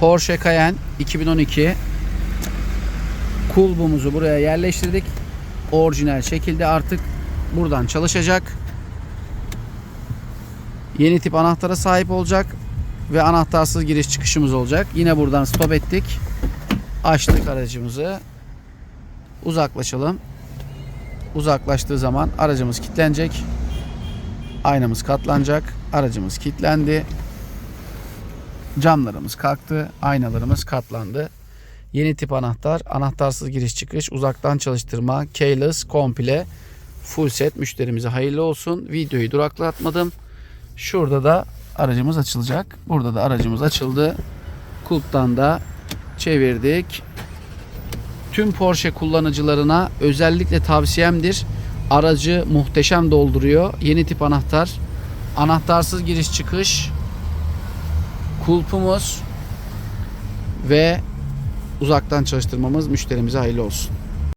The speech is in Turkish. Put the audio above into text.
Porsche Cayenne 2012 kulbumuzu buraya yerleştirdik. Orijinal şekilde artık buradan çalışacak. Yeni tip anahtara sahip olacak ve anahtarsız giriş çıkışımız olacak. Yine buradan stop ettik. Açtık aracımızı. Uzaklaşalım. Uzaklaştığı zaman aracımız kilitlenecek. Aynamız katlanacak. Aracımız kilitlendi. Camlarımız kalktı. Aynalarımız katlandı. Yeni tip anahtar, anahtarsız giriş çıkış, uzaktan çalıştırma, keyless, komple, full set müşterimize hayırlı olsun. Videoyu duraklatmadım. Şurada da aracımız açılacak. Burada da aracımız açıldı. Kulptan da çevirdik. Tüm Porsche kullanıcılarına özellikle tavsiyemdir. Aracı muhteşem dolduruyor. Yeni tip anahtar. Anahtarsız giriş çıkış. Kulpumuz ve uzaktan çalıştırmamız müşterimize hayırlı olsun.